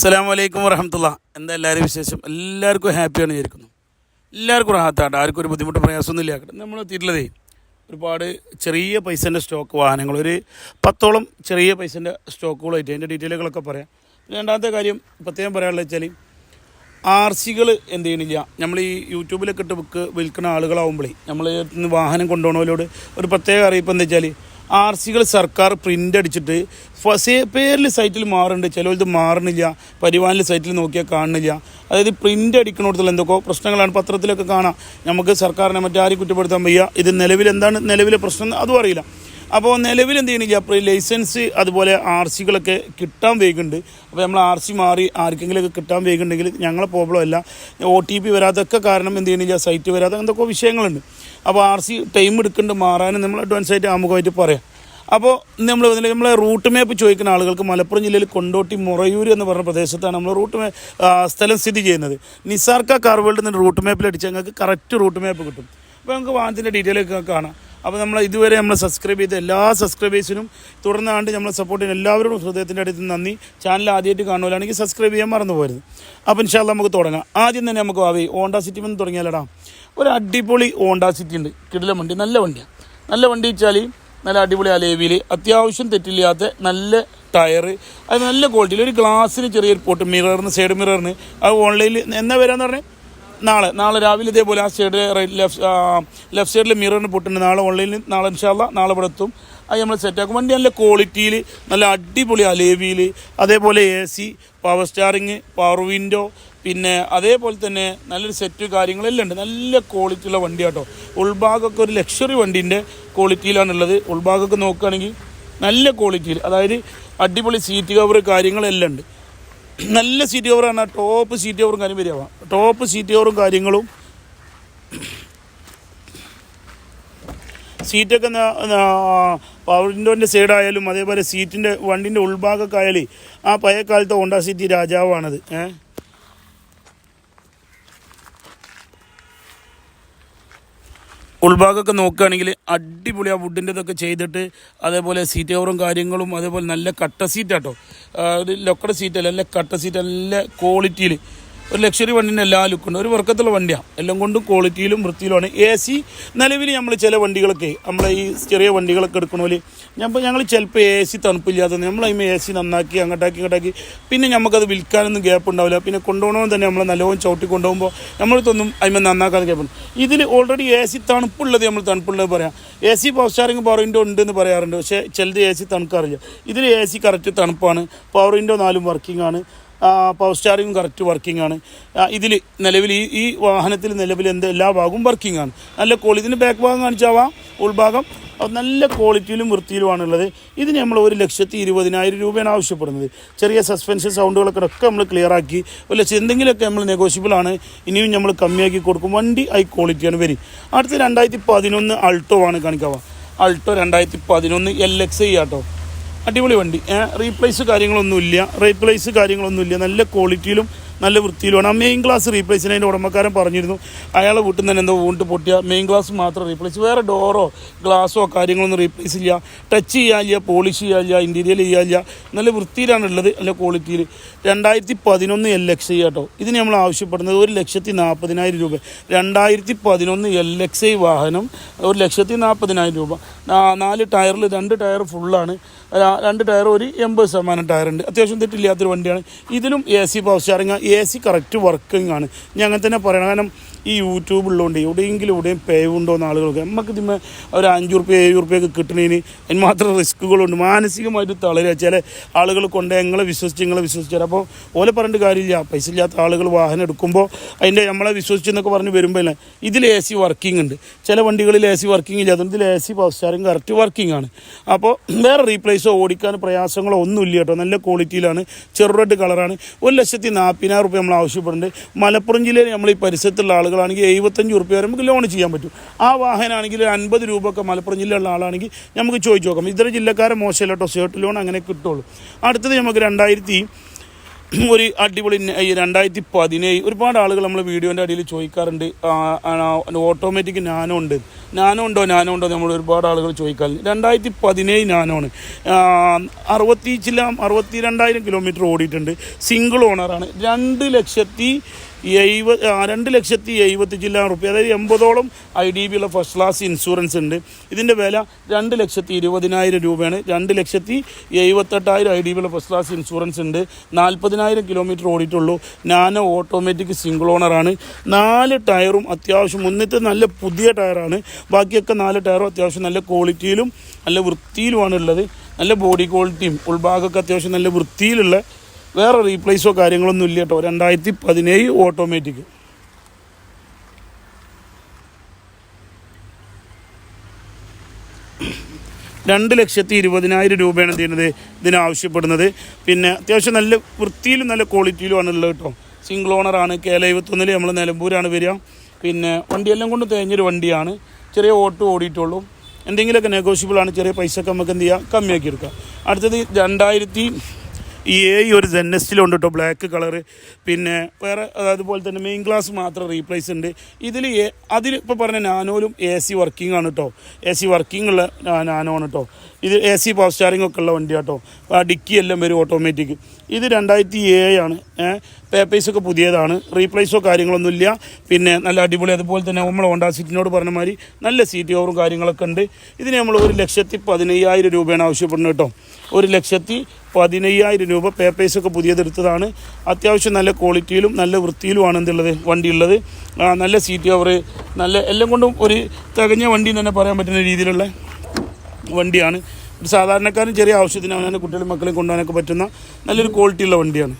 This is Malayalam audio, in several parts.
അസ്സലാം വലൈക്കും വറഹമത്തുള്ള. എന്താ എല്ലാവരും വിശേഷം? എല്ലാവർക്കും ഹാപ്പിയാണ് വിചാരിക്കുന്നു. എല്ലാവർക്കും റാഹത്താണ് ആർക്കും ഒരു ബുദ്ധിമുട്ട് പ്രയാസമൊന്നും ഇല്ല നമ്മൾ എത്തിയിട്ടുള്ളതേ ഒരുപാട് ചെറിയ പൈസേന്റെ സ്റ്റോക്ക് വാഹനങ്ങൾ. ഒരു പത്തോളം ചെറിയ പൈസേന്റെ സ്റ്റോക്കുകളായിട്ട് അതിന്റെ ഡീറ്റെയിലുകളൊക്കെ പറയാം. രണ്ടാമത്തെ കാര്യം പ്രത്യേകം പറയാനുള്ളത് വെച്ചാൽ ആർ സികൾ എന്ത് ചെയ്യണില്ല. നമ്മൾ ഈ യൂട്യൂബിലൊക്കെ ഇട്ട് ബുക്ക് വിൽക്കുന്ന ആളുകളാവുമ്പോഴേ നമ്മൾ വാഹനം കൊണ്ടുപോകണവരോട് ഒരു പ്രത്യേക അറിയിപ്പ് എന്താ വെച്ചാൽ ആർ സികൾ സർക്കാർ പ്രിന്റ് അടിച്ചിട്ട് ഫസേ പേരിൽ സൈറ്റിൽ മാറുന്നുണ്ട് ചിലവത് മാറണില്ല. പരിവാനിൽ സൈറ്റിൽ നോക്കിയാൽ കാണുന്നില്ല അതായത് പ്രിന്റ് അടിക്കണോടത്തുള്ള എന്തൊക്കെ പ്രശ്നങ്ങളാണ് പത്രത്തിലൊക്കെ കാണാം. നമുക്ക് സർക്കാരിനെ മറ്റാരും കുറ്റപ്പെടുത്താൻ വയ്യ. ഇത് നിലവിൽ എന്താണ് നിലവിലെ പ്രശ്നം അതും അറിയില്ല. അപ്പോൾ നിലവിൽ എന്ത് ചെയ്യണില്ല അപ്പോൾ ഈ ലൈസൻസ് അതുപോലെ ആർ സികളൊക്കെ കിട്ടാൻ വേഗമുണ്ട് അപ്പോൾ നമ്മൾ ആർ സി മാറി ആർക്കെങ്കിലുമൊക്കെ കിട്ടാൻ വേഗമുണ്ടെങ്കിൽ ഞങ്ങളെ പ്രോബ്ലം അല്ല. ഒ ടി പി വരാതൊക്കെ കാരണം എന്ത് ചെയ്യണില്ല സൈറ്റ് വരാതെ എന്തൊക്കെ വിഷയങ്ങളുണ്ട്. അപ്പോൾ ആർ സി ടൈം എടുക്കുന്നുണ്ട് മാറാനും നമ്മൾ അഡ്വാൻസ് ആയിട്ട് ആമുഖമായിട്ട് പറയാം. അപ്പോൾ നമ്മൾ നമ്മൾ റൂട്ട് മാപ്പ് ചോദിക്കുന്ന ആളുകൾക്ക് മലപ്പുറം ജില്ലയിൽ കൊണ്ടോട്ടി മുറയൂർ എന്ന് പറഞ്ഞ പ്രദേശത്താണ് നമ്മൾ റൂട്ട് മാ സ്ഥലം സ്ഥിതി ചെയ്യുന്നത്. നിസാർക്ക കാർ വേൾഡ് നിന്ന് റൂട്ട് മാപ്പിൽ അടിച്ചാൽ ഞങ്ങൾക്ക് കറക്റ്റ് റൂട്ട് മാപ്പ് കിട്ടും. അപ്പോൾ നമുക്ക് വാഹനത്തിന്റെ ഡീറ്റെയിൽ ഒക്കെ കാണാം. അപ്പോൾ നമ്മൾ ഇതുവരെ നമ്മൾ സബ്സ്ക്രൈബ് ചെയ്ത എല്ലാ സബ്സ്ക്രൈബേഴ്സിനും തുടർന്നാണ്ട് നമ്മളെ സപ്പോർട്ട് ചെയ്യുന്ന എല്ലാവരോടും ഹൃദയത്തിന്റെ അടുത്ത് നന്ദി. ചാനൽ ആദ്യമായിട്ട് കാണുമല്ലാണെങ്കിൽ സബ്സ്ക്രൈബ് ചെയ്യാൻ മറന്നു പോരുത് അപ്പോൾ ഇൻഷാല്ല നമുക്ക് തുടങ്ങാം. ആദ്യം തന്നെ നമുക്ക് ആവേ ഓണ്ട സിറ്റി വന്ന് തുടങ്ങിയാലടാ. ഒരു അടിപൊളി ഓണ്ട സിറ്റി ഉണ്ട്. കിടിലം വണ്ടി നല്ല വണ്ടിയാണ് നല്ല വണ്ടി വെച്ചാൽ നല്ല അടിപൊളി അലേവിയിൽ അത്യാവശ്യം തെറ്റില്ലാത്ത നല്ല ടയർ അത് നല്ല ക്വാളിറ്റിയിൽ ഒരു ഗ്ലാസ്സിന് ചെറിയൊരു പോട്ട് മിററിന് സൈഡ് മിററിന് അത് ഓൺലൈനിൽ എന്നാ വരാന്ന് പറഞ്ഞാൽ നാളെ നാളെ രാവിലെ ഇതേപോലെ ആ സൈഡ് റൈറ്റ് ലെഫ്റ്റ് ലെഫ്റ്റ് സൈഡിൽ മിററിന് പൊട്ടുണ്ട്. നാളെ ഓൺലൈനിൽ നാളെ ഇൻഷാല്ല നാളെ ഇവിടെ എത്തും. അത് നമ്മൾ സെറ്റാക്കും വണ്ടി നല്ല ക്വാളിറ്റിയിൽ നല്ല അടിപൊളി അലേവിയിൽ അതേപോലെ A C power steering power window പിന്നെ അതേപോലെ തന്നെ നല്ലൊരു സെറ്റ് കാര്യങ്ങളെല്ലാം ഉണ്ട്. നല്ല ക്വാളിറ്റിയുള്ള വണ്ടി കേട്ടോ ഉൾഭാഗമൊക്കെ ഒരു ലക്ഷറി വണ്ടീന്റെ ക്വാളിറ്റിയിലാണുള്ളത് ഉൾഭാഗമൊക്കെ നോക്കുകയാണെങ്കിൽ നല്ല ക്വാളിറ്റിയിൽ അതായത് അടിപൊളി സീറ്റ് കവർ കാര്യങ്ങളെല്ലാം ഉണ്ട്. നല്ല സീറ്റ് കവറാണ് ടോപ്പ് സീറ്റ് കവറും കാര്യം വരിക ടോപ്പ് സീറ്റ് കവറും കാര്യങ്ങളും. സീറ്റൊക്കെ പവർ വിൻഡോന്റെ സൈഡായാലും അതേപോലെ സീറ്റിന്റെ വണ്ടിന്റെ ഉൾഭാഗമൊക്കെ ആയാലും ആ പഴയ കാലത്തെ ഹോണ്ട സിറ്റി രാജാവാണത്. ഏഹ് ഉൾഭാഗമൊക്കെ നോക്കുകയാണെങ്കിൽ അടിപൊളി ആ വുഡിന്റെതൊക്കെ ചെയ്തിട്ട് അതേപോലെ സീറ്റ് കവറും കാര്യങ്ങളും അതേപോലെ നല്ല കട്ട സീറ്റാട്ടോ ഒരു ലൊക്കട സീറ്റല്ല നല്ല കട്ട സീറ്റ് നല്ല ക്വാളിറ്റിയിൽ ഒരു ലക്ഷറി വണ്ടിന്റെ എല്ലാ ലുക്കുണ്ട് ഒരു വർക്കത്തുള്ള വണ്ടിയാണ് എല്ലാം കൊണ്ടും ക്വാളിറ്റിയിലും വൃത്തിയിലുമാണ്. എ സി നിലവിൽ നമ്മൾ ചില വണ്ടികളൊക്കെ നമ്മൾ ഈ ചെറിയ വണ്ടികളൊക്കെ എടുക്കണമെങ്കിൽ ഞാൻ ഞങ്ങൾ ചിലപ്പോൾ എ സി തണുപ്പില്ലാത്ത നമ്മൾ അതിന് എ സി നന്നാക്കി അങ്ങോട്ടാക്കി ഇങ്ങോട്ടാക്കി. പിന്നെ നമുക്കത് വിൽക്കാനൊന്നും ഗ്യാപ്പ് ഉണ്ടാവില്ല. പിന്നെ കൊണ്ടുപോകണമെന്ന് തന്നെ നമ്മൾ നല്ലോണം ചവിട്ടി കൊണ്ടുപോകുമ്പോൾ നമ്മൾക്കൊന്നും അതിന് നന്നാക്കാതെ ഗ്യാപ്പ് ഉണ്ട്. ഇതിൽ ഓൾറെഡി എ സി തണുപ്പുള്ളത് നമ്മൾ തണുപ്പുള്ളത് പറയാം. A C power steering power window ഉണ്ടെന്ന് പറയാറുണ്ട്. പക്ഷേ ചിലത് എ സി തണുക്കാറില്ല. ഇതിൽ എ സി കറക്റ്റ് തണുപ്പാണ്. പവർ വിൻഡോ നാലും വർക്കിംഗ് ആണ്. പവർ സ്റ്റാറിങ്ങും കറക്റ്റ് വർക്കിംഗ് ആണ്. ഇതിൽ നിലവിൽ ഈ ഈ വാഹനത്തിൽ നിലവിൽ എന്ത് എല്ലാ ഭാഗവും വർക്കിംഗ് ആണ്. നല്ല ക്വാളിറ്റി ഇതിന്റെ ബാക്ക് ഭാഗം കാണിച്ചാവാം ഉൾഭാഗം. നല്ല ക്വാളിറ്റിയിലും വൃത്തിയിലുമാണുള്ളത് ഇതിന് നമ്മൾ ഒരു ലക്ഷത്തി ഇരുപതിനായിരം രൂപയാണ് ആവശ്യപ്പെടുന്നത്. ചെറിയ സസ്പെൻഷൻ സൗണ്ടുകളൊക്കെ ഒക്കെ നമ്മൾ ക്ലിയർ ആക്കി ഒരു ലക്ഷം എന്തെങ്കിലുമൊക്കെ നമ്മൾ നെഗോഷ്യബിൾ ആണ്. ഇനിയും നമ്മൾ കമ്മിയാക്കി കൊടുക്കും. വണ്ടി ഹൈ ക്വാളിറ്റിയാണ് വരും. അടുത്ത രണ്ടായിരത്തി പതിനൊന്ന് അൾട്ടോ ആണ് കാണിക്കാവുക അൾട്ടോ രണ്ടായിരത്തി പതിനൊന്ന് എൽ എക്സ് ഐ ആട്ടോ. അടിപൊളി വണ്ടി. റീപ്ലേസ് കാര്യങ്ങളൊന്നുമില്ല റീപ്ലേസ് കാര്യങ്ങളൊന്നുമില്ല നല്ല ക്വാളിറ്റിയിലും നല്ല വൃത്തിയിലുമാണ്. ആ മെയിൻ ക്ലാസ് റീപ്ലേസിന് അതിന്റെ ഉടമക്കാരൻ പറഞ്ഞിരുന്നു. അയാളെ വീട്ടിൽ നിന്ന് തന്നെ എന്തോ വീണ്ടും പൊട്ടിയ മെയിൻ ക്ലാസ് മാത്രം റീപ്ലേസ് വേറെ ഡോറോ ഗ്ലാസോ കാര്യങ്ങളൊന്നും റീപ്ലേസ് ഇല്ല. ടച്ച് ചെയ്യാനില്ല പോളിഷ് ചെയ്യാനില്ല ഇന്റീരിയൽ ചെയ്യാനില്ല നല്ല വൃത്തിയിലാണ് ഉള്ളത് നല്ല ക്വാളിറ്റിയിൽ രണ്ടായിരത്തി പതിനൊന്ന് എൽ എക്സ് ഐ കേട്ടോ ഇതിന് നമ്മൾ ആവശ്യപ്പെടുന്നത് ഒരു ലക്ഷത്തി നാൽപ്പതിനായിരം രൂപ. രണ്ടായിരത്തി പതിനൊന്ന് എൽ എക്സ് ഐ വാഹനം ഒരു ലക്ഷത്തി നാൽപ്പതിനായിരം രൂപ. നാല് ടയറിൽ രണ്ട് ടയർ ഫുള്ളാണ് രണ്ട് ടയർ ഒരു എൺപത് ശതമാനം ടയറുണ്ട് അത്യാവശ്യം തെറ്റില്ലാത്തൊരു വണ്ടിയാണ്. ഇതിലും A C power steering A C correct working ആണ്. ഞാൻ അങ്ങനെ തന്നെ പറയണം. കാരണം ഈ യൂട്യൂബ് ഉള്ളതുകൊണ്ട് എവിടെയെങ്കിലും എവിടെയും പേവ് ഉണ്ടോ ആളുകൾക്ക് നമുക്ക് ഇതിന്മേ ഒരു അഞ്ച് റുപ്യ ഏഴ് റുപ്യൊക്കെ കിട്ടണതിന് അതിന് മാത്രം റിസ്ക്കുകളുണ്ട് മാനസികമായിട്ട് തളരുക. ചില ആളുകൾ കൊണ്ട് ഞങ്ങളെ വിശ്വസിച്ച് ഞങ്ങളെ വിശ്വസിച്ചാൽ അപ്പോൾ ഓലെ പറഞ്ഞിട്ട് കാര്യമില്ല. പൈസ ഇല്ലാത്ത ആളുകൾ വാഹനം എടുക്കുമ്പോൾ അതിന്റെ നമ്മളെ വിശ്വസിച്ചെന്നൊക്കെ പറഞ്ഞ് വരുമ്പോൾ ഇതിൽ എ സി വർക്കിംഗ് ഉണ്ട്. ചില വണ്ടികളിൽ എ സി വർക്കിംഗ് ഇല്ല ഇതിൽ A C power steering correct working ആണ്. അപ്പോൾ വേറെ റീപ്ലേസോ ഓടിക്കാൻ പ്രയാസങ്ങളോ ഒന്നുമില്ല കേട്ടോ. നല്ല ക്വാളിറ്റിയിലാണ് ചെറുറെഡ് കളറാണ് ഒരു ലക്ഷത്തി നാൽപ്പതിനായിരം റുപ്യ നമ്മൾ ആവശ്യപ്പെടുന്നുണ്ട്. മലപ്പുറം ജില്ലയിൽ നമ്മൾ ഈ പരിസരത്തുള്ള ആളുകളാണെങ്കിൽ എഴുപത്തഞ്ച് റുപ്യ വരെ നമുക്ക് ലോൺ ചെയ്യാൻ പറ്റും. ആ വാഹനമാണെങ്കിൽ അൻപത് രൂപ ഒക്കെ മലപ്പുറം ജില്ലയിലുള്ള ആളാണെങ്കിൽ നമുക്ക് ചോദിച്ചു നോക്കാം. ഇതര ജില്ലക്കാരെ മോശമല്ല കേട്ടോ. ലോൺ അങ്ങനെ കിട്ടുള്ളൂ. അടുത്തത് നമുക്ക് രണ്ടായിരത്തി ഒരു അടിപൊളി രണ്ടായിരത്തി പതിനേഴ് ഒരുപാട് ആളുകൾ നമ്മൾ വീഡിയോന്റെ അടിയിൽ ചോദിക്കാറുണ്ട്. ഓട്ടോമാറ്റിക് നാനോ ഉണ്ട്. നാനോ ഉണ്ടോ നാനോ ഉണ്ടോ നമ്മൾ ഒരുപാട് ആളുകൾ ചോദിക്കാറുണ്ട്. രണ്ടായിരത്തി പതിനേഴ് നാനോ ആണ്. അറുപത്തി ചില അറുപത്തി രണ്ടായിരം കിലോമീറ്റർ ഓടിയിട്ടുണ്ട് സിംഗിൾ ഓണറാണ് രണ്ട് ലക്ഷത്തി എഴുപത് ആ, രണ്ട് ലക്ഷത്തി എഴുപത്തി ചില്ല റുപ്യ. അതായത് എൺപതോളം ഐ ഡി ബി ഉള്ള ഫസ്റ്റ് ക്ലാസ് ഇൻഷുറൻസ് ഉണ്ട്. ഇതിന്റെ വില രണ്ട് ലക്ഷത്തി ഇരുപതിനായിരം രൂപയാണ്. രണ്ട് ലക്ഷത്തി എഴുപത്തെട്ടായിരം ഐ ഡി ബി ഉള്ള ഫസ്റ്റ് ക്ലാസ് ഇൻഷുറൻസ് ഉണ്ട്. നാൽപ്പതിനായിരം കിലോമീറ്റർ ഓടിയിട്ടുള്ളൂ. നാനോ ഓട്ടോമാറ്റിക് സിംഗിൾ ഓണറാണ് നാല് ടയറും അത്യാവശ്യം മുന്നത്തെ നല്ല പുതിയ ടയറാണ്. ബാക്കിയൊക്കെ നാല് ടയറും അത്യാവശ്യം നല്ല ക്വാളിറ്റിയിലും നല്ല വൃത്തിയിലുമാണ് ഉള്ളത്. നല്ല ബോഡി ക്വാളിറ്റിയും ഉൾഭാഗമൊക്കെ അത്യാവശ്യം നല്ല വൃത്തിയിലുള്ള വേറെ റീപ്ലേസോ കാര്യങ്ങളൊന്നും ഇല്ല കേട്ടോ. രണ്ടായിരത്തി പതിനേഴ് ഓട്ടോമാറ്റിക് രണ്ട് ലക്ഷത്തി ഇരുപതിനായിരം രൂപയാണ് എന്ത് ചെയ്യുന്നത്? ഇതിനാവശ്യപ്പെടുന്നത് പിന്നെ അത്യാവശ്യം നല്ല വൃത്തിയിലും നല്ല ക്വാളിറ്റിയിലുമാണ് ഉള്ളത് കേട്ടോ. സിംഗിൾ ഓണറാണ് കെ എൽ എഴുപത്തൊന്നിൽ നമ്മൾ നിലമ്പൂരാണ് വരിക. പിന്നെ വണ്ടിയെല്ലാം കൊണ്ട് തേഞ്ഞൊരു വണ്ടിയാണ്. ചെറിയ ഓട്ടോ ഓടിയിട്ടുള്ളൂ. എന്തെങ്കിലുമൊക്കെ നെഗോഷ്യബിൾ ആണ്. ചെറിയ പൈസ ഒക്കെ നമുക്ക് എന്ത് ചെയ്യാം? കമ്മിയാക്കി എടുക്കാം. അടുത്തത് രണ്ടായിരത്തി ഈ എ ഒരു ജെന്നസ്റ്റിലുണ്ട് കേട്ടോ ബ്ലാക്ക് കളർ പിന്നെ വേറെ അതുപോലെ തന്നെ മെയിൻ ഗ്ലാസ് മാത്രം റീപ്ലേസ് ഉണ്ട്. ഇതിൽ അതിൽ ഇപ്പോൾ പറഞ്ഞ നാനോയിലും എ സി വർക്കിംഗ് ആണ് കേട്ടോ എ സി വർക്കിംഗ് ഉള്ള നാനോ ആണ് കേട്ടോ ഇത് എ സി പവർ സ്റ്റാറിംഗ് ഒക്കെ ഉള്ള വണ്ടി കേട്ടോ ഡിക്കി എല്ലാം വരും ഓട്ടോമാറ്റിക് ഇത് രണ്ടായിരത്തി ഏഴാണ് പേപ്പേഴ്സ് ഒക്കെ പുതിയതാണ്. റീപ്ലേസോ കാര്യങ്ങളൊന്നുമില്ല പിന്നെ നല്ല അടിപൊളി അതുപോലെ തന്നെ നമ്മൾ ഹോണ്ടാ സീറ്റിനോട് പറഞ്ഞ മാതിരി നല്ല സീറ്റ് ഓവറും കാര്യങ്ങളൊക്കെ ഉണ്ട്. ഇതിന് നമ്മൾ ഒരു ലക്ഷത്തി പതിനയ്യായിരം രൂപയാണ് ആവശ്യപ്പെടുന്നത് കേട്ടോ ഒരു ലക്ഷത്തി പതിനയ്യായിരം രൂപ പേപ്പേഴ്സ് ഒക്കെ പുതിയതെടുത്തതാണ് അത്യാവശ്യം നല്ല ക്വാളിറ്റിയിലും നല്ല വൃത്തിയിലുമാണ് എന്തുള്ളത് വണ്ടി ഉള്ളത്. നല്ല സീറ്റ് ഓവർ നല്ല എല്ലാം കൊണ്ടും ഒരു തികഞ്ഞ വണ്ടി തന്നെ പറയാൻ പറ്റുന്ന രീതിയിലുള്ള വണ്ടിയാണ്. ഒരു ചെറിയ ആവശ്യത്തിന് അവനെ കുട്ടികളും മക്കളെയും കൊണ്ടുപോകാനൊക്കെ പറ്റുന്ന നല്ലൊരു ക്വാളിറ്റിയുള്ള വണ്ടിയാണ്.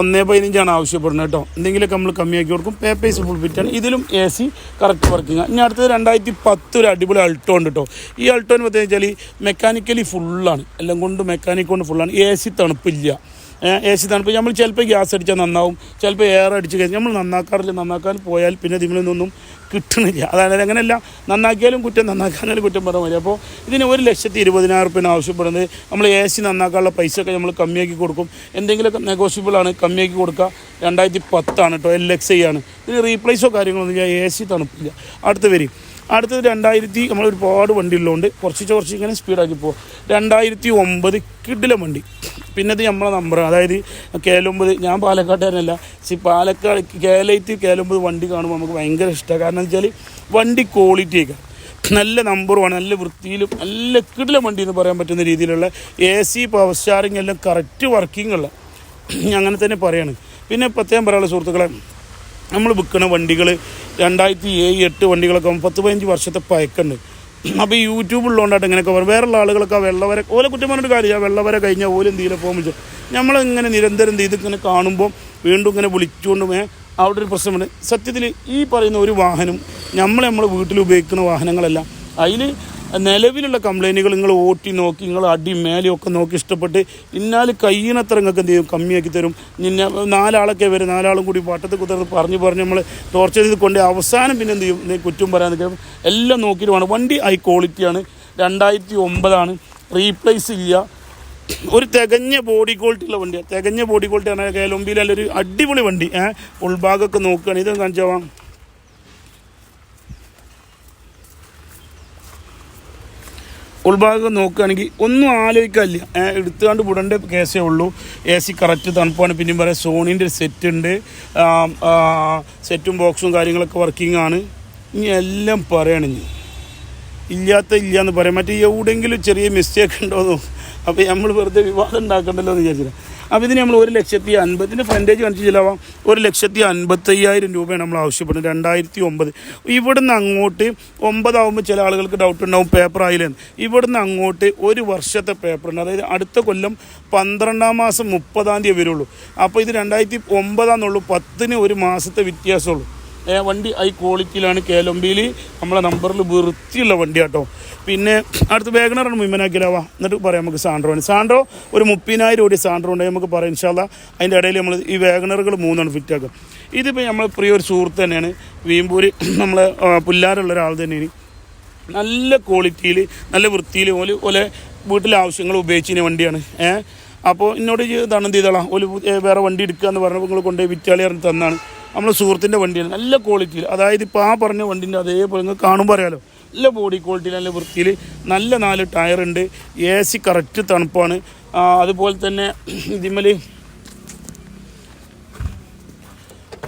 ഒന്നേ പതിനഞ്ചാണ് ആവശ്യപ്പെടുന്നത് കേട്ടോ. എന്തെങ്കിലുമൊക്കെ നമ്മൾ കമ്മിയാക്കി കൊടുക്കും. പേപ്പേഴ്സ് ഫുൾ ഫിറ്റാണ് ഇതിലും എ സി കറക്റ്റ് വർക്കിംഗ് ഇനി അടുത്തത് രണ്ടായിരത്തി പത്ത് ഒരു അടിപൊളി അൾട്ടോ ഉണ്ട് കേട്ടോ. ഈ അൾട്ടോ എന്ന് പറഞ്ഞു വെച്ചാൽ മെക്കാനിക്കലി ഫുള്ളാണ് എല്ലാം കൊണ്ട് മെക്കാനിക് കൊണ്ട് ഫുള്ളാണ് എ സി തണുപ്പില്ല. എ സി തണുപ്പ്. നമ്മൾ ചിലപ്പോൾ ഗ്യാസ് അടിച്ചാൽ നന്നാവും. ചിലപ്പോൾ എയർ അടിച്ച് കഴിഞ്ഞാൽ നമ്മൾ നന്നാക്കാറില്ല. നന്നാക്കാൻ പോയാൽ പിന്നെ ഇതിൽ നിന്നൊന്നും കിട്ടണില്ല. അതായത് അങ്ങനെയല്ല. നന്നാക്കിയാലും കുറ്റം നന്നാക്കാനാലും കുറ്റം പറയാൻ മതി. അപ്പോൾ ഇതിന് ഒരു ലക്ഷത്തി ഇരുപതിനായിരം റുപ്യാണ് ആവശ്യപ്പെടുന്നത്. നമ്മൾ എ സി നന്നാക്കാനുള്ള പൈസ ഒക്കെ നമ്മൾ കമ്മിയാക്കി കൊടുക്കും. എന്തെങ്കിലുമൊക്കെ നെഗോഷ്യബിൾ ആണ്. കമ്മിയാക്കി കൊടുക്കുക. രണ്ടായിരത്തി പത്താണ് കേട്ടോ എൽ എക്സ് ഐ ആണ്. ഇതിന് റീപ്ലേസോ കാര്യങ്ങളൊന്നും ഇല്ല. എ സി തണുപ്പില്ല. അടുത്ത് വരും. അടുത്തത് രണ്ടായിരത്തി നമ്മൾ ഒരുപാട് വണ്ടി ഉള്ളതുകൊണ്ട് കുറച്ച് കുറച്ച് ഇങ്ങനെ സ്പീഡാക്കി പോകും രണ്ടായിരത്തി ഒമ്പത് കിഡിലെ വണ്ടി. പിന്നെ ഇത് നമ്മളെ നമ്പർ അതായത് കേലൊമ്പത് ഞാൻ പാലക്കാട്ടുകാരനല്ല. സി പാലക്കാട് കേലൈറ്റ് കേലൊമ്പത് വണ്ടി കാണുമ്പോൾ നമുക്ക് ഭയങ്കര ഇഷ്ടമാണ് കാരണം വെച്ചാൽ വണ്ടി ക്വാളിറ്റിയൊക്കെ നല്ല നമ്പറുമാണ് നല്ല വൃത്തിയിലും നല്ല കിടിലം വണ്ടി എന്ന് പറയാൻ പറ്റുന്ന രീതിയിലുള്ള എ സി പവർ സ്റ്റാറിങ് എല്ലാം കറക്റ്റ് വർക്കിംഗ് ഉള്ള. അങ്ങനെ തന്നെ പറയാണ്. പിന്നെ പ്രത്യേകം പറയാനുള്ള സുഹൃത്തുക്കളെ നമ്മൾ വിൽക്കുന്ന വണ്ടികൾ രണ്ടായിരത്തി ഏഴ് എട്ട് വണ്ടികളൊക്കെ പത്ത് പതിനഞ്ച് വർഷത്തെ പയക്കുണ്ട് അപ്പോൾ യൂട്യൂബ് ഉള്ളതുകൊണ്ടായിട്ട് ഇങ്ങനെയൊക്കെ പറയും വേറെയുള്ള ആളുകളൊക്കെ വെള്ളവര ഓലെ കുറ്റം പറഞ്ഞിട്ട് കാര്യമില്ല. വെള്ളവരെ കഴിഞ്ഞാൽ ഓല എന്തെങ്കിലും പോകുമ്പോൾ വെച്ചാൽ നമ്മളിങ്ങനെ നിരന്തരം ചെയ്ത് ഇങ്ങനെ കാണുമ്പോൾ വീണ്ടും ഇങ്ങനെ വിളിച്ചുകൊണ്ട് അവിടെ ഒരു പ്രശ്നമുണ്ട് സത്യത്തിൽ ഈ പറയുന്ന ഒരു വാഹനം നമ്മൾ നമ്മൾ വീട്ടിൽ ഉപയോഗിക്കുന്ന വാഹനങ്ങളെല്ലാം. അതിൽ നിലവിലുള്ള കംപ്ലൈന്റുകൾ നിങ്ങൾ ഓട്ടി നോക്കി നിങ്ങൾ അടി മേലെയൊക്കെ നോക്കി ഇഷ്ടപ്പെട്ട് ഇന്നാൽ കഴിയണത്ര നിങ്ങൾക്ക് എന്ത് ചെയ്യും? കമ്മിയാക്കി തരും. നിന്നെ നാലാളൊക്കെ വരും. നാലാളും കൂടി വട്ടത്തിൽ കുത്തിർന്ന് പറഞ്ഞ് പറഞ്ഞ് നമ്മൾ ടോർച്ചർ ചെയ്ത് കൊണ്ട് അവസാനം പിന്നെ എന്ത് ചെയ്യും? കുറ്റം പറയാൻ നിൽക്കും. എല്ലാം നോക്കിയിട്ട് വേണം. വണ്ടി ഹൈ ക്വാളിറ്റിയാണ് രണ്ടായിരത്തി ഒമ്പതാണ് റീപ്ലേസ് ഇല്ല. ഒരു തികഞ്ഞ ബോഡി ക്വാളിറ്റി ഉള്ള വണ്ടിയാണ് തികഞ്ഞ ബോഡി ക്വാളിറ്റി ആണ് കേലൊമ്പിയിലൊരു അടിപൊളി വണ്ടി. ഏഹ് ഉൾഭാഗമൊക്കെ നോക്കുകയാണ് ഇതൊന്നും കാണിച്ചാവാം ഉൾഭാഗം നോക്കുകയാണെങ്കിൽ ഒന്നും ആലോചിക്കാനില്ല. എടുത്തുകൊണ്ട് വിടേണ്ട കേസേ ഉള്ളൂ. എ സി കറക്റ്റ് തണുപ്പാണ്. പിന്നെയും പറയാം സോണീന്റെ സെറ്റ് ഉണ്ട്. സെറ്റും ബോക്സും കാര്യങ്ങളൊക്കെ വർക്കിംഗ് ആണ്. ഇനി എല്ലാം പറയണം ഇനി. ഇല്ലാത്ത ഇല്ല എന്ന് പറയാം. മറ്റേ എവിടെയെങ്കിലും ചെറിയ മിസ്റ്റേക്ക് ഉണ്ടോയെന്നോ അപ്പോൾ നമ്മൾ വെറുതെ വിവാദം ഉണ്ടാക്കണ്ടല്ലോ എന്ന് വിചാരിച്ചില്ല അപ്പോൾ ഇതിന് നമ്മൾ ഒരു ലക്ഷത്തി അൻപതിന്റെ ഫ്രണ്ടേജ് കാണിച്ച് ചിലവാം. ഒരു ലക്ഷത്തി അൻപത്തയ്യായിരം രൂപയാണ് നമ്മൾ ആവശ്യപ്പെടുന്നത്. രണ്ടായിരത്തി ഒമ്പത്. ഇവിടുന്ന് അങ്ങോട്ട് ഒമ്പതാവുമ്പോൾ ചില ആളുകൾക്ക് ഡൗട്ട് ഉണ്ടാവും പേപ്പർ ആയില്ലെന്ന് ഇവിടുന്ന് അങ്ങോട്ട് ഒരു വർഷത്തെ പേപ്പർ ഉണ്ട്. അതായത് അടുത്ത കൊല്ലം പന്ത്രണ്ടാം മാസം മുപ്പതാം തീയതി വരുള്ളൂ അപ്പോൾ ഇത് രണ്ടായിരത്തി ഒമ്പതാന്നുള്ളൂ. പത്തിന് ഒരു മാസത്തെ വ്യത്യാസമുള്ളൂ. വണ്ടി ഹൈ ക്വാളിറ്റിയിലാണ് കേലൊമ്പിയിൽ നമ്മളെ നമ്പറിൽ വൃത്തിയുള്ള വണ്ടി കേട്ടോ പിന്നെ അടുത്ത് വേഗണറാണ് മുമ്പനാക്കിയാലാവാ എന്നിട്ട് പറയാം നമുക്ക് സാൻഡ്രോന് സാൻഡ്രോ ഒരു മുപ്പതിനായിരം കോടി സാൻഡ്രോ ഉണ്ടെങ്കിൽ നമുക്ക് പറയാം ഇൻഷാല്ല അതിന്റെ ഇടയിൽ നമ്മൾ ഈ വേഗണറുകൾ മൂന്നാണ് ഫിറ്റ് ആക്കുക. ഇതിപ്പോൾ നമ്മൾ പ്രിയ ഒരു സുഹൃത്ത് തന്നെയാണ്. വീമ്പൂര് നമ്മളെ പുല്ലാരുള്ള ഒരാൾ തന്നെയാണ്. നല്ല ക്വാളിറ്റിയിൽ നല്ല വൃത്തിയിൽ ഓൽ ഓലെ വീട്ടിലെ ആവശ്യങ്ങൾ ഉപയോഗിച്ചിന് വണ്ടിയാണ്. ഏഹ് അപ്പോൾ എന്നോട് ഇതാണ് എന്ത് ചെയ്തോളാം? ഒരു വേറെ വണ്ടി എടുക്കുക എന്ന് പറഞ്ഞപ്പോൾ നിങ്ങൾ കൊണ്ടുപോയി വിറ്റാളി പറഞ്ഞ് തന്നാണ്. നമ്മളെ സുഹൃത്തിന്റെ വണ്ടിയാണ് നല്ല ക്വാളിറ്റിയിൽ അതായത് ഇപ്പോൾ ആ പറഞ്ഞ വണ്ടിന്റെ അതേപോലെ നിങ്ങൾ കാണുമ്പോൾ അറിയാലോ നല്ല ബോഡി ക്വാളിറ്റിയിൽ നല്ല വൃത്തിയിൽ നല്ല നാല് ടയറുണ്ട് എ സി കറക്റ്റ് തണുപ്പാണ്. അതുപോലെ തന്നെ ഇതിമ്മൽ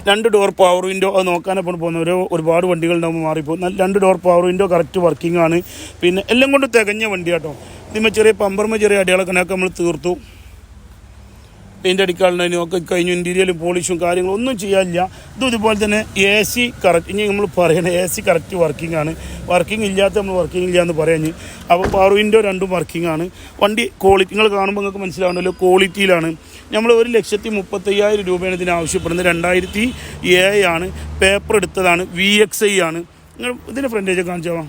രണ്ട് ഡോർ പവർ വിൻഡോ അത് നോക്കാനപ്പോൾ പോകുന്ന ഒരു ഒരുപാട് വണ്ടികളുണ്ടാകുമ്പോൾ മാറിപ്പോകും രണ്ട് door power window correct working ആണ്. പിന്നെ എല്ലാം കൊണ്ട് തികഞ്ഞ വണ്ടി കേട്ടോ ഇതിമ്മ ചെറിയ പമ്പർമ്മ ചെറിയ അടികളൊക്കെ നമ്മൾ തീർത്തു. പെയിന്റ് അടിക്കാനുള്ളതിനും ഒക്കെ കഴിഞ്ഞു. ഇന്റീരിയലും പോളിഷും കാര്യങ്ങളും ഒന്നും ചെയ്യാനില്ല. ഇതും ഇതുപോലെ തന്നെ എ സി കറക്റ്റ് ഇനി നമ്മൾ പറയണത് എ സി കറക്റ്റ് വർക്കിംഗ് ആണ്. വർക്കിംഗ് ഇല്ലാത്ത നമ്മൾ വർക്കിംഗ് ഇല്ല എന്ന് പറയാഞ്ഞ് അപ്പോൾ പവർ വിൻഡോ രണ്ടും വർക്കിംഗ് ആണ്. വണ്ടി ക്വാളിറ്റി നിങ്ങൾ കാണുമ്പോൾ നിങ്ങൾക്ക് മനസ്സിലാവണമല്ലോ ക്വാളിറ്റിയിലാണ് നമ്മൾ ഒരു ലക്ഷത്തി മുപ്പത്തയ്യായിരം രൂപയാണ് ഇതിന് ആവശ്യപ്പെടുന്നത്. രണ്ടായിരത്തി ഏഴ് ആണ്. പേപ്പർ എടുത്തതാണ്. വി എക്സ് ഐ ആണ്. നിങ്ങൾ ഇതിന്റെ ഫ്രണ്ടേജ് കാണിച്ചാവാം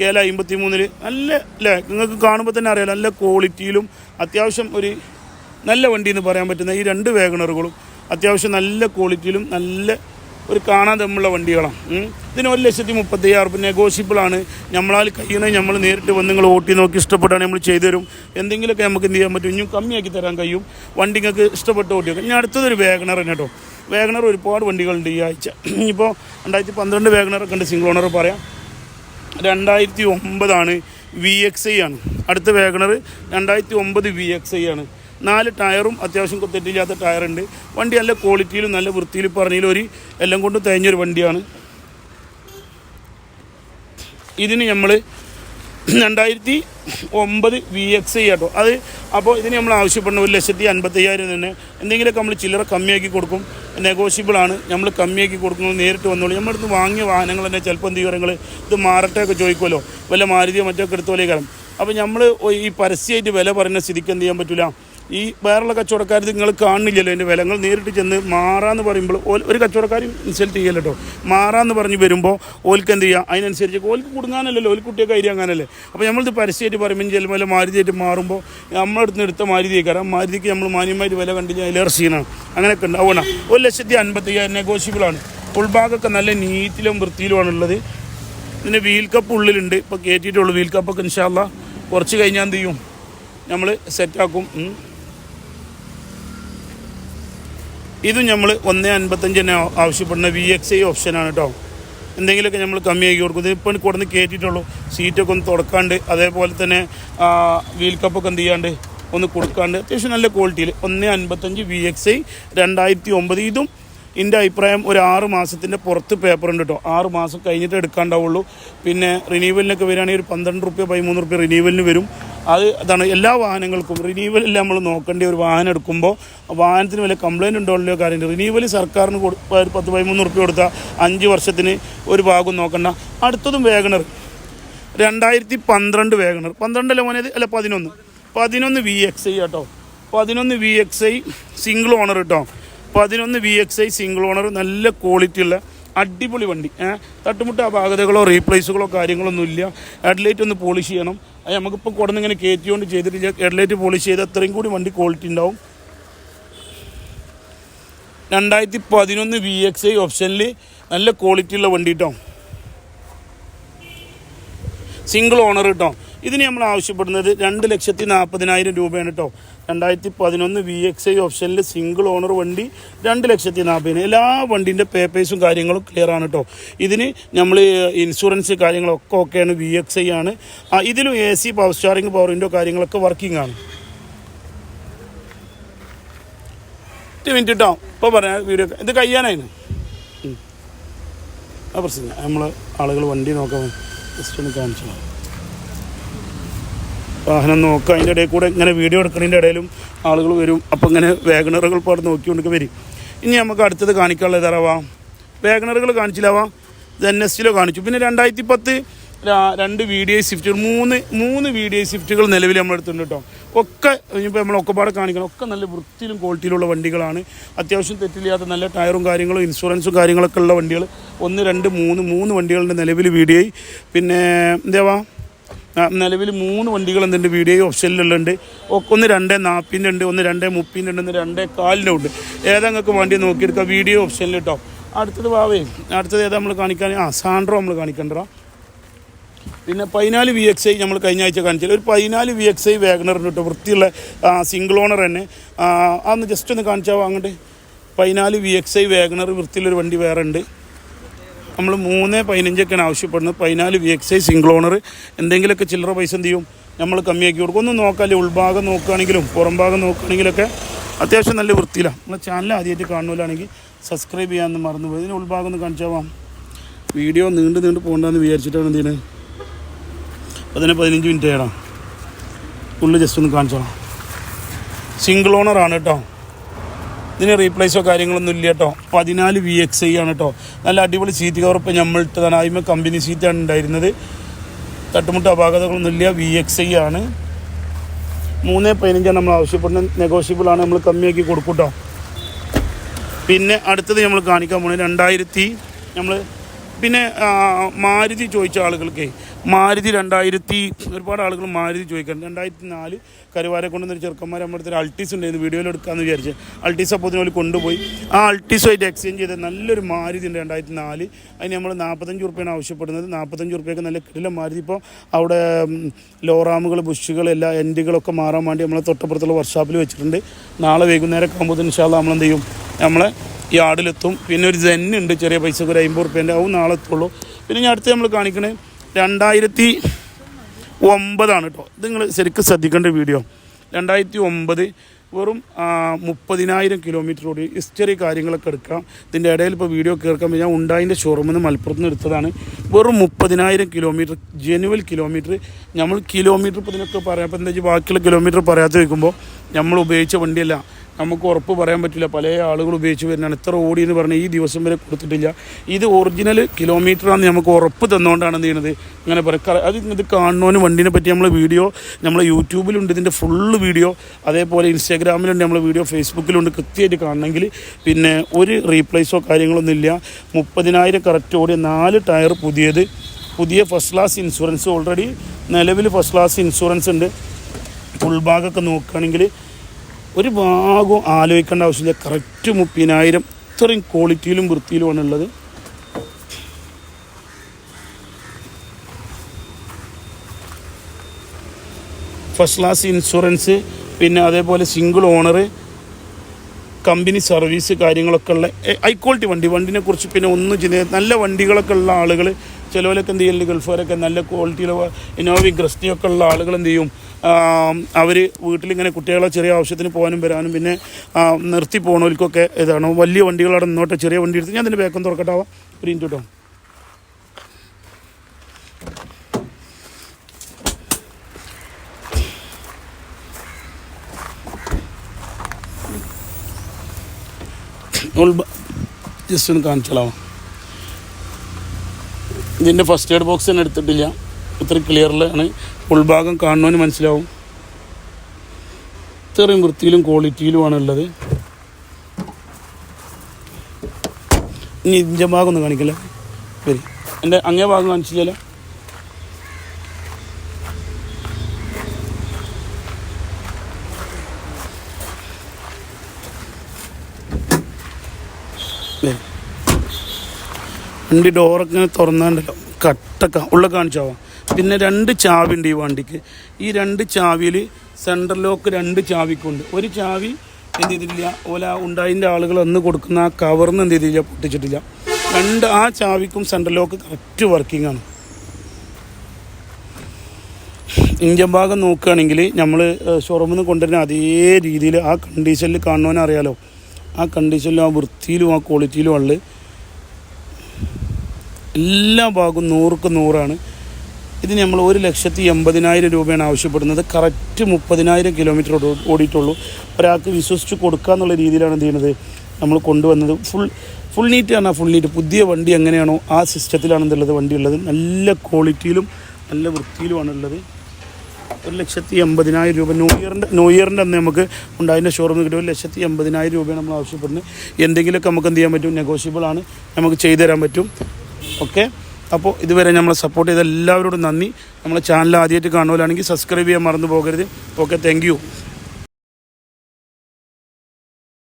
കേല അമ്പത്തി മൂന്നിൽ നല്ല അല്ലേ നിങ്ങൾക്ക് കാണുമ്പോൾ തന്നെ അറിയാം നല്ല ക്വാളിറ്റിയിലും അത്യാവശ്യം ഒരു നല്ല വണ്ടി എന്ന് പറയാൻ പറ്റുന്ന ഈ രണ്ട് വേഗണറുകളും അത്യാവശ്യം നല്ല ക്വാളിറ്റിയിലും നല്ല ഒരു കാണാൻ തമ്മിലുള്ള വണ്ടികളാണ്. ഇതിന് ഒരു ലക്ഷത്തി മുപ്പത്തി അയ്യായിരം റുപ്യ നെഗോഷ്യബിളാണ്. നമ്മളാൽ കഴിയുന്നത് നമ്മൾ നേരിട്ട് വന്ന് നിങ്ങൾ ഓട്ടി നോക്കി ഇഷ്ടപ്പെട്ടാണ് നമ്മൾ ചെയ്തു തരും എന്തെങ്കിലുമൊക്കെ നമുക്ക് എന്ത് ചെയ്യാൻ പറ്റും? ഇനിയും കമ്മിയാക്കി തരാൻ കഴിയും. വണ്ടി നിങ്ങൾക്ക് ഇഷ്ടപ്പെട്ട് ഓട്ടി നോക്കാം ഇനി അടുത്തതൊരു വേഗണർ തന്നെ കേട്ടോ. വേഗണർ ഒരുപാട് വണ്ടികളുണ്ട് ഈ ആഴ്ച. ഇപ്പോൾ രണ്ടായിരത്തി പന്ത്രണ്ട് വേഗണറൊക്കെ ഉണ്ട് സിംഗിൾ ഓണർ പറയാം. രണ്ടായിരത്തി ഒമ്പതാണ് വി എക്സ് ഐ ആണ്. അടുത്ത വേഗണർ രണ്ടായിരത്തി ഒമ്പത് വി എക്സ് ഐ ആണ്. നാല് ടയറും അത്യാവശ്യം തെറ്റില്ലാത്ത ടയറുണ്ട്. വണ്ടി നല്ല ക്വാളിറ്റിയിലും നല്ല വൃത്തിയിലും പറഞ്ഞതിലും ഒരു എല്ലാം കൊണ്ടും തേഞ്ഞൊരു വണ്ടിയാണ്. ഇതിന് നമ്മൾ രണ്ടായിരത്തി ഒമ്പത് വി എക്സ് ഐ കേട്ടോ അത് അപ്പോൾ ഇതിന് നമ്മൾ ആവശ്യപ്പെടുന്ന ഒരു ലക്ഷത്തി അൻപത്തയ്യായിരം തന്നെ. എന്തെങ്കിലുമൊക്കെ നമ്മൾ ചില്ലറ കമ്മിയാക്കി കൊടുക്കും. നെഗോഷ്യബിൾ ആണ്. നമ്മൾ കമ്മിയാക്കി കൊടുക്കുന്നത് നേരിട്ട് വന്നോളൂ. നമ്മുടെ വാങ്ങിയ വാഹനങ്ങൾ തന്നെ ചിലപ്പോൾ എന്ത് ചെയ്യുക ഇത് മാറട്ടെ ഒക്കെ ചോദിക്കുമല്ലോ വല്ല മാരുതിയോ മറ്റൊക്കെ ഒക്കെ കാരണം അപ്പോൾ നമ്മൾ ഈ പരസ്യമായിട്ട് വില പറയുന്ന സ്ഥിതിക്ക് എന്ത് ചെയ്യാൻ പറ്റില്ല ഈ വേറുള്ള കച്ചവടക്കാർ നിങ്ങൾ കാണുന്നില്ലല്ലോ. എന്റെ വിലങ്ങൾ നേരിട്ട് ചെന്ന് മാറാന്ന് പറയുമ്പോൾ ഒരു കച്ചവടക്കാരും ഇൻസൾട്ട് ചെയ്യല്ലോ മാറാന്ന് പറഞ്ഞ് വരുമ്പോൾ ഓൽക്ക് എന്ത് ചെയ്യുക അതിനനുസരിച്ച് ഓൽക്ക് കൊടുങ്ങാനല്ലല്ലോ. ഓൽ കുട്ടിയൊക്കെ കയറിയാങ്ങാനല്ലേ അപ്പോൾ നമ്മളിത് പരസ്യമായിട്ട് പറയുമ്പോൾ ചിലപ്പോൾ മാരുതിയായിട്ട് മാറുമ്പോൾ നമ്മളടുത്ത് നിന്ന് എടുത്ത മാരുതിയെ കാരണം മാരുതിക്ക് നമ്മൾ മാന്യമായിട്ട് വില കണ്ടില്ല അതിലേറെ സീനാണ് അങ്ങനെയൊക്കെ ഉണ്ട് ഉണ്ടാവണം ഒരു ലക്ഷത്തി അൻപത്തി അയ്യായിരം നെഗോഷ്യബിളാണ്. ഉൾഭാഗമൊക്കെ നല്ല നീറ്റിലും വൃത്തിയിലുമാണുള്ളത്. ഇതിന്റെ വീൽ കപ്പ് ഉള്ളിലുണ്ട്. ഇപ്പോൾ കയറ്റിയിട്ടുള്ളൂ വീൽ കപ്പൊക്കെ ഇൻഷാല്ല കുറച്ച് കഴിഞ്ഞാൽ എന്ത് ചെയ്യും? നമ്മൾ സെറ്റാക്കും ഇതും നമ്മൾ ഒന്ന് അൻപത്തഞ്ചിന് ആവശ്യപ്പെടുന്ന വി എക്സ് ഐ ഓപ്ഷനാണ് കേട്ടോ എന്തെങ്കിലുമൊക്കെ നമ്മൾ കമ്മിയാക്കി കൊടുക്കും. ഇതിപ്പോൾ കൊടുന്ന് കയറ്റിയിട്ടുള്ളൂ സീറ്റൊക്കെ ഒന്ന് തുടക്കാണ്ട് അതേപോലെ തന്നെ വീൽ കപ്പൊക്കെ എന്ത് ചെയ്യാണ്ട് ഒന്ന് കൊടുക്കാണ്ട് അത്യാവശ്യം നല്ല ക്വാളിറ്റിയിൽ ഒന്ന് അൻപത്തഞ്ച് വി എക്സ് ഐ രണ്ടായിരത്തി ഒമ്പത്. ഇതും എന്റെ അഭിപ്രായം ഒരു ആറ് മാസത്തിന്റെ പുറത്ത് പേപ്പർ ഉണ്ട് കേട്ടോ ആറ് മാസം കഴിഞ്ഞിട്ട് എടുക്കാണ്ടാവുള്ളൂ. പിന്നെ റിനീവലിനൊക്കെ വരികയാണെങ്കിൽ ഒരു പന്ത്രണ്ട് റുപ്യ പതിമൂന്ന് റുപ്യ റിനീവലിന് വരും. അത് അതാണ് എല്ലാ വാഹനങ്ങൾക്കും. റിനീവലിൽ നമ്മൾ നോക്കേണ്ട ഒരു വാഹനം എടുക്കുമ്പോൾ വാഹനത്തിന് വലിയ കംപ്ലയിന്റ് ഉണ്ടോ ഇല്ലയോ കാര്യം റിനീവൽ സർക്കാരിന് ഒരു പത്ത് പതിമൂന്ന് റുപ്യ കൊടുത്താൽ അഞ്ച് വർഷത്തിന് ഒരു ഭാഗം നോക്കണ്ട. അടുത്തതും വേഗണർ. രണ്ടായിരത്തി പന്ത്രണ്ട് വേഗണർ. പന്ത്രണ്ടല്ല മോനേത്? അല്ല പതിനൊന്ന്. പതിനൊന്ന് വി എക്സ് ഐ കേട്ടോ പതിനൊന്ന് V X I single owner കേട്ടോ പതിനൊന്ന് V X I single owner നല്ല ക്വാളിറ്റി ഉള്ള അടിപൊളി വണ്ടി. തട്ടുമുട്ട അപാകതകളോ റീപ്ലേസുകളോ കാര്യങ്ങളൊന്നും ഇല്ല. ഹെഡ്ലൈറ്റ് ഒന്ന് പോളിഷ് ചെയ്യണം. അത് നമുക്കിപ്പോൾ കൊടുന്ന് ഇങ്ങനെ കയറ്റിക്കൊണ്ട് ചെയ്തിട്ടില്ല. ഹെഡ്ലൈറ്റ് പോളിഷ് ചെയ്ത് അത്രയും കൂടി വണ്ടി ക്വാളിറ്റി ഉണ്ടാവും. രണ്ടായിരത്തി പതിനൊന്ന് വി എക്സ് ഐ ഓപ്ഷനിൽ നല്ല ക്വാളിറ്റി ഉള്ള വണ്ടി കേട്ടോ സിംഗിൾ ഓണർ കേട്ടോ ഇതിന് നമ്മൾ ആവശ്യപ്പെടുന്നത് രണ്ട് ലക്ഷത്തി നാൽപ്പതിനായിരം രൂപയാണ് കേട്ടോ രണ്ടായിരത്തി പതിനൊന്ന് വി എക്സ് ഐ ഓപ്ഷനിൽ സിംഗിൾ ഓണർ വണ്ടി രണ്ട് ലക്ഷത്തി നാൽപ്പതിന് എല്ലാ വണ്ടിന്റെ പേപ്പേഴ്സും കാര്യങ്ങളും ക്ലിയർ ആണ് കേട്ടോ ഇതിന് നമ്മൾ ഇൻഷുറൻസ് കാര്യങ്ങളൊക്കെ ഓക്കെയാണ് വി എക്സ് ഐ ആണ്. ഇതിലും A C power steering power window കാര്യങ്ങളൊക്കെ വർക്കിംഗ് ആണ്. മിനിറ്റ് കേട്ടോ ഇപ്പോൾ പറയാം വീഡിയോ ഇത് കഴിയാനായിരുന്നു. ആ പ്രശ്നം നമ്മൾ ആളുകൾ വണ്ടി നോക്കാൻ ജസ്റ്റ് ഒന്ന് കാണിച്ചു. വാഹനം നോക്കുക. അതിന്റെ ഇടയിൽ കൂടെ ഇങ്ങനെ വീഡിയോ എടുക്കുന്നതിന്റെ ഇടയിലും ആളുകൾ വരും. അപ്പോൾ ഇങ്ങനെ വേഗണറുകൾ പാട് നോക്കിക്കൊണ്ടൊക്കെ വരും. ഇനി നമുക്ക് അടുത്തത് കാണിക്കാനുള്ളത് ഏതാവാ വേഗണറുകൾ കാണിച്ചില്ലാവാ ഇത് എൻ എസ് സിയിലോ കാണിച്ചു. പിന്നെ രണ്ടായിരത്തി പത്ത് രണ്ട് വി ഡി ഐ സ്വിഫ്റ്റുകൾ മൂന്ന് മൂന്ന് വി ഡി ഐ സ്വിഫ്റ്റുകൾ നിലവിൽ നമ്മൾ എടുത്തിട്ടുണ്ട് കേട്ടോ. ഒക്കെ ഇനിയിപ്പോൾ നമ്മൾ ഒക്കെപ്പാടെ കാണിക്കണം. ഒക്കെ നല്ല വൃത്തിയിലും ക്വാളിറ്റിയിലുള്ള വണ്ടികളാണ്. അത്യാവശ്യം തെറ്റില്ലാത്ത നല്ല ടയറും കാര്യങ്ങളും ഇൻഷുറൻസും കാര്യങ്ങളൊക്കെ ഉള്ള വണ്ടികൾ. ഒന്ന് രണ്ട് മൂന്ന് മൂന്ന് വണ്ടികളുടെ നിലവിൽ വി ഡി ഐ പിന്നെ എന്താവാ? നിലവിൽ മൂന്ന് വണ്ടികൾ എന്തുണ്ട് വീഡിയോ ഓപ്ഷനിലുണ്ട് ഒന്ന് രണ്ട് നാൽപ്പതിന്റെ ഉണ്ട് ഒന്ന് രണ്ട് മുപ്പതിന്റെ ഉണ്ട് ഒന്ന് രണ്ട് കാലിന്റെ ഉണ്ട്. ഏതാ നിങ്ങൾക്ക് വണ്ടി നോക്കിയെടുക്കുക വീഡിയോ ഓപ്ഷനിൽ കേട്ടോ അടുത്തത് വാവേ. അടുത്തത് ഏതാ നമ്മൾ കാണിക്കാൻ? ആ സാൻഡ്രോ നമ്മൾ കാണിക്കണ്ടോ പിന്നെ പതിനാല് വി എക്സ് ഐ നമ്മൾ കഴിഞ്ഞ ആഴ്ച കാണിച്ചില്ല. ഒരു പതിനാല് വി എക്സ് ഐ വാഗണറുണ്ട് കേട്ടോ വൃത്തിയുള്ള സിംഗിൾ ഓണർ തന്നെ. അന്ന് ജസ്റ്റ് ഒന്ന് കാണിച്ചാവോ വാങ്ങണ്ടേ? പതിനാല് V X I wagon R വൃത്തിയുള്ളൊരു വണ്ടി വേറെ ഉണ്ട്. നമ്മൾ മൂന്ന് പതിനഞ്ചൊക്കെയാണ് ആവശ്യപ്പെടുന്നത്. പതിനാല് V X I single owner എന്തെങ്കിലുമൊക്കെ ചില്ലറ പൈസ എന്ത് ചെയ്യും? നമ്മൾ കമ്മിയാക്കി കൊടുക്കും. ഒന്നും നോക്കാല്ലേ ഉൾഭാഗം നോക്കുകയാണെങ്കിലും പുറം ഭാഗം നോക്കുകയാണെങ്കിലൊക്കെ അത്യാവശ്യം നല്ല വൃത്തിയിലാണ് നമ്മളെ ചാനൽ ആദ്യമായിട്ട് കാണുന്നില്ലാണെങ്കിൽ സബ്സ്ക്രൈബ് ചെയ്യാമെന്ന് മറന്നു പോയി ഇതിന് ഉൾഭാഗം ഒന്ന് കാണിച്ചാവാം. വീഡിയോ നീണ്ട് നീണ്ട് പോകണ്ടെന്ന് വിചാരിച്ചിട്ടാണ് എന്ത് ചെയ്യുന്നത് അതിന് പതിനഞ്ച് മിനിറ്റ് ചെയ്യണം ഉള്ളിൽ ജസ്റ്റ് ഒന്ന് കാണിച്ചോളാം. സിംഗിൾ ഓണറാണ് കേട്ടോ. ഇതിന് റീപ്ലേസോ കാര്യങ്ങളൊന്നും ഇല്ല കേട്ടോ പതിനാല് വി എക്സ് ഐ ആണ് കേട്ടോ നല്ല അടിപൊളി സീറ്റ് കവർ ഇപ്പം നമ്മൾ തന്നെ ആദ്യമേ കമ്പനി സീറ്റാണ് ഉണ്ടായിരുന്നത്. തട്ടുമുട്ട അപാകതകളൊന്നും ഇല്ല. വി എക്സ് ഐ ആണ്. മൂന്ന് പതിനഞ്ചാണ് നമ്മൾ ആവശ്യപ്പെടുന്നത്. നെഗോഷ്യബിൾ ആണ്. നമ്മൾ കമ്മിയാക്കി കൊടുക്കൂട്ടോ കേട്ടോ പിന്നെ അടുത്തത് നമ്മൾ കാണിക്കാൻ പോകുന്നത് രണ്ടായിരത്തി നമ്മൾ പിന്നെ മാരുതി ചോദിച്ച ആളുകൾക്ക്. മാരുതി രണ്ടായിരത്തി ഒരുപാട് ആളുകൾ മാരുതി ചോദിക്കുന്നുണ്ട്. രണ്ടായിരത്തി നാല് കരുവാരെ കൊണ്ടുവന്നൊരു ചെറുക്കന്മാർ നമ്മുടെ അടുത്ത് ഒരു അൾട്ടീസ് ഉണ്ടായിരുന്നു. വീഡിയോയിൽ എടുക്കാമെന്ന് വിചാരിച്ച് അൾട്ടീസ് അപ്പോൾ അതിനോട് കൊണ്ടുപോയി. ആ അൾട്ടീസുമായിട്ട് എക്സ്ചേഞ്ച് ചെയ്ത നല്ലൊരു മാരുതി ഉണ്ട് രണ്ടായിരത്തി നാല് അതിന് നമ്മൾ നാൽപ്പത്തഞ്ച് റുപ്യാണ് ആവശ്യപ്പെടുന്നത്. നാൽപ്പത്തഞ്ച് റുപ്യക്ക് നല്ല കിടില മാരുതി. ഇപ്പോൾ അവിടെ ലോറാമുകൾ ബുഷുകൾ എല്ലാ എൻഡുകളൊക്കെ മാറാൻ വേണ്ടി നമ്മളെ തൊട്ടപ്പുറത്തുള്ള വർക്ക്ഷോപ്പിൽ വെച്ചിട്ടുണ്ട്. നാളെ വൈകുന്നേരം ആകുമ്പോൾ ഇൻഷാല്ല നമ്മളെന്ത് ചെയ്യും? നമ്മളെ യാർഡിലെത്തും. പിന്നെ ഒരു ജെന്നുണ്ട് ചെറിയ പൈസ ഒരു അമ്പത് റുപ്യേന്റെ അതും നാളെ എത്തുള്ളൂ. പിന്നെ ഞാൻ അടുത്ത് നമ്മൾ കാണിക്കണേ രണ്ടായിരത്തി ഒമ്പതാണ് കേട്ടോ ഇത് നിങ്ങൾ ശരിക്കും ശ്രദ്ധിക്കേണ്ട വീഡിയോ. രണ്ടായിരത്തി ഒമ്പത് വെറും മുപ്പതിനായിരം കിലോമീറ്റർ ഓടി ഹിസ്റ്ററി കാര്യങ്ങളൊക്കെ എടുക്കാം. ഇതിന്റെ ഇടയിൽ ഇപ്പോൾ വീഡിയോ കേൾക്കാൻ ഞാൻ ഉണ്ടായിന്റെ ഷോറൂമിൽ നിന്ന് മലപ്പുറത്ത് നിന്ന് എടുത്തതാണ്. വെറും മുപ്പതിനായിരം കിലോമീറ്റർ ജനുവൽ കിലോമീറ്റർ നമ്മൾ കിലോമീറ്റർ ഇപ്പോൾ ഇതിനൊക്കെ പറയാം. അപ്പോൾ എന്താ വെച്ചാൽ ബാക്കിയുള്ള കിലോമീറ്റർ പറയാത്ത വയ്ക്കുമ്പോൾ നമ്മൾ ഉപയോഗിച്ച വണ്ടിയല്ല. നമുക്ക് ഉറപ്പ് പറയാൻ പറ്റില്ല. പല ആളുകൾ ഉപയോഗിച്ച് വരുന്നതാണ്. ഇത്ര ഓടി എന്ന് പറഞ്ഞാൽ ഈ ദിവസം വരെ കൊടുത്തിട്ടില്ല. ഇത് ഒറിജിനൽ കിലോമീറ്ററാണെന്ന് നമുക്ക് ഉറപ്പ് തന്നുകൊണ്ടാണ് എന്ത് ചെയ്യുന്നത്? അങ്ങനെ പറയാം. അത് ഇത് കാണുന്നവന് വണ്ടീനെ പറ്റി നമ്മൾ വീഡിയോ നമ്മൾ യൂട്യൂബിലുണ്ട് ഇതിന്റെ ഫുള്ള് വീഡിയോ. അതേപോലെ ഇൻസ്റ്റാഗ്രാമിലുണ്ട് നമ്മൾ വീഡിയോ ഫേസ്ബുക്കിലുണ്ട് കൃത്യമായിട്ട് കാണണമെങ്കിൽ. പിന്നെ ഒരു റീപ്ലേസോ കാര്യങ്ങളൊന്നും ഇല്ല. മുപ്പതിനായിരം കറക്റ്റ് ഓടിയ നാല് ടയർ പുതിയത്. പുതിയ ഫസ്റ്റ് ക്ലാസ് ഇൻഷുറൻസ് ഓൾറെഡി നിലവിൽ ഫസ്റ്റ് ക്ലാസ് ഇൻഷുറൻസ് ഉണ്ട്. ഫുൾ ഉൾഭാഗമൊക്കെ നോക്കുകയാണെങ്കിൽ ഒരു ഭാഗവും ആലോചിക്കേണ്ട ആവശ്യമില്ല. കറക്റ്റ് മുപ്പതിനായിരം ഇത്രയും ക്വാളിറ്റിയിലും വൃത്തിയിലുമാണ് ഉള്ളത്. ഫസ്റ്റ് ക്ലാസ് ഇൻഷുറൻസ് പിന്നെ അതേപോലെ സിംഗിൾ ഓണർ കമ്പനി സർവീസ് കാര്യങ്ങളൊക്കെ ഉള്ള ഹൈ ക്വാളിറ്റി വണ്ടി. വണ്ടിനെ കുറിച്ച് പിന്നെ ഒന്നും ചിന്തി നല്ല വണ്ടികളൊക്കെ ഉള്ള ആളുകൾ ചിലവരൊക്കെ എന്ത് ചെയ്യുന്നുണ്ട് ഗൾഫുകാരൊക്കെ നല്ല ക്വാളിറ്റിയിലുള്ള ഇനോവി ഗ്രസ്റ്റിയൊക്കെ ഉള്ള ആളുകൾ എന്ത് ചെയ്യും അവർ വീട്ടിലിങ്ങനെ കുട്ടികളെ ചെറിയ ആവശ്യത്തിന് പോകാനും വരാനും പിന്നെ നിർത്തി പോകണവർക്കൊക്കെ ഇതാണ് വലിയ വണ്ടികളവിടെ നിന്നോട്ടെ ചെറിയ വണ്ടി എടുത്ത് ഞാൻ അതിന്റെ ബേക്കം തുറക്കട്ടാവാം ഇഞ്ച് കേട്ടോ ജസ്റ്റ് ഒന്ന് കാണിച്ചാലാവാം ഇതിന്റെ ഫസ്റ്റ് എയ്ഡ് ബോക്സ് തന്നെ എടുത്തിട്ടില്ല. ഇത്ര ക്ലിയറിലാണ് ഉൾഭാഗം കാണുന്നവന് മനസ്സിലാവും. ഇത്രയും വൃത്തിയിലും ക്വാളിറ്റിയിലുമാണ് ഉള്ളത്. ഇനി ഇതിന്റെ ഭാഗം ഒന്ന് കാണിക്കില്ല? വരി. എന്റെ അങ്ങേ ഭാഗം കാണിച്ചില്ലല്ലോ. വരി. വണ്ടി ഡോറൊക്കെ തുറന്നാണ്ടല്ലോ കട്ടക്ക ഉള്ള കാണിച്ചാവാം. പിന്നെ രണ്ട് ചാവി ഉണ്ട് ഈ വണ്ടിക്ക്. ഈ രണ്ട് ചാവിയിൽ സെൻട്രൽ ലോക്ക് രണ്ട് ചാവിക്കുണ്ട്. ഒരു ചാവി എന്ത് ചെയ്തിട്ടില്ല ഓല ഉണ്ടായിന്റെ ആളുകൾ അന്ന് കൊടുക്കുന്ന ആ കവർന്ന് എന്ത് ചെയ്തില്ല പൊട്ടിച്ചിട്ടില്ല. രണ്ട് ആ ചാവിക്കും സെൻട്രൽ ലോക്ക് കറക്റ്റ് വർക്കിംഗ് ആണ്. ഇഞ്ചൻ ഭാഗം നോക്കുകയാണെങ്കിൽ നമ്മൾ ഷോറൂമിൽ നിന്ന് കൊണ്ടുവരുന്ന അതേ രീതിയിൽ ആ കണ്ടീഷനിൽ കാണുവാനറിയാലോ ആ കണ്ടീഷനിലും ആ വൃത്തിയിലും ആ ക്വാളിറ്റിയിലും ഉള്ളത് എല്ലാ ഭാഗവും നൂറുക്ക് നൂറാണ്. ഇത് നമ്മൾ ഒരു ലക്ഷത്തി എൺപതിനായിരം രൂപയാണ് ആവശ്യപ്പെടുന്നത്. കറക്റ്റ് മുപ്പതിനായിരം കിലോമീറ്റർ ഓടി- ഓടിയിട്ടുള്ളൂ. ഒരാൾക്ക് വിശ്വസിച്ച് കൊടുക്കുക എന്നുള്ള രീതിയിലാണ് എന്ത് ചെയ്യുന്നത്? നമ്മൾ കൊണ്ടുവന്നത്. ഫുൾ ഫുൾ നീറ്റ് ആണ് ഫുൾ നീറ്റ്. പുതിയ വണ്ടി എങ്ങനെയാണോ ആ സിസ്റ്റത്തിലാണ് എന്തുള്ളത് വണ്ടി ഉള്ളത്. നല്ല ക്വാളിറ്റിയിലും നല്ല വൃത്തിയിലുമാണ് ഉള്ളത്. ഒരു ലക്ഷത്തി എൺപതിനായിരം രൂപ. ന്യൂ ഇയറിന്റെ ന്യൂ ഇയറിന്റെ അന്ന് നമുക്ക് ഉണ്ടായതിന്റെ ഷോറൂമിൽ കിട്ടും ഒരു ലക്ഷത്തി എൺപതിനായിരം രൂപയാണ് നമ്മൾ ആവശ്യപ്പെടുന്നത്. എന്തെങ്കിലുമൊക്കെ നമുക്ക് എന്ത് ചെയ്യാൻ പറ്റും? നെഗോഷ്യബിൾ ആണ്. നമുക്ക് ചെയ്തു തരാൻ പറ്റും. ഓക്കെ? അപ്പോൾ ഇതുവരെ നമ്മളെ സപ്പോർട്ട് ചെയ്ത എല്ലാവരോടും നന്ദി. നമ്മളെ ചാനൽ ആദ്യമായിട്ട് കാണുമല്ലാണെങ്കിൽ സബ്സ്ക്രൈബ് ചെയ്യാൻ മറന്നു പോകരുത്. Okay thank